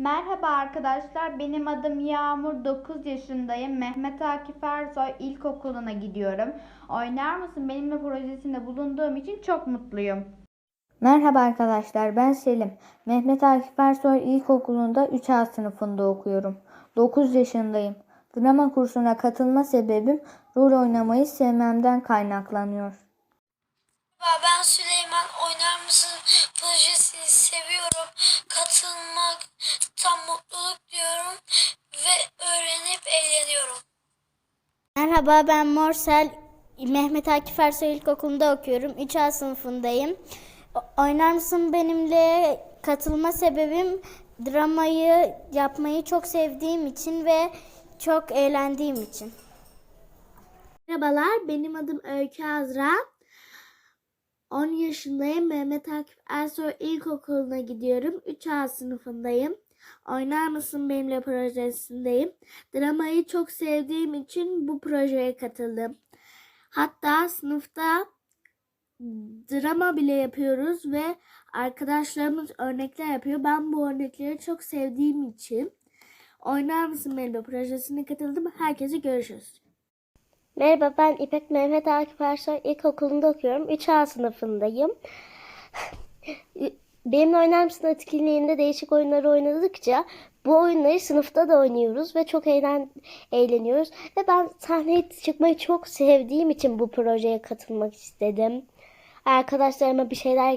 Merhaba arkadaşlar, benim adım Yağmur, 9 yaşındayım. Mehmet Akif Ersoy İlkokulu'na gidiyorum. Oynar mısın? Benimle projesinde bulunduğum için çok mutluyum. Merhaba arkadaşlar ben Selim. Mehmet Akif Ersoy İlkokulu'nda 3A sınıfında okuyorum. 9 yaşındayım. Drama kursuna katılma sebebim rol oynamayı sevmemden kaynaklanıyor. Merhaba ben Süleyman. Oynar mısın projesini seviyorum. Katılmak tam mutluluk diyorum ve öğrenip eğleniyorum. Merhaba ben Morsel. Mehmet Akif Ersoy İlkokulu'nda okuyorum. 3A sınıfındayım. Oynar mısın benimle katılma sebebim dramayı yapmayı çok sevdiğim için ve çok eğlendiğim için. Merhabalar, benim adım Öykü Azra. 10 yaşındayım. Mehmet Akif Ersoy İlkokulu'na gidiyorum. 3A sınıfındayım. Oynar mısın benimle projesindeyim. Dramayı çok sevdiğim için bu projeye katıldım. Hatta sınıfta drama bile yapıyoruz ve arkadaşlarımız örnekler yapıyor. Ben bu örnekleri çok sevdiğim için Oynar mısın benimle projesine katıldım. Herkese görüşürüz. Merhaba ben İpek Mehmet Akif Ersoy İlkokulu'nda okuyorum. 3A sınıfındayım. Benimle oynar mısın etkinliğinde değişik oyunları oynadıkça bu oyunları sınıfta da oynuyoruz ve çok eğlen, eğleniyoruz. Ve ben sahneye çıkmayı çok sevdiğim için bu projeye katılmak istedim. Arkadaşlarıma bir şeyler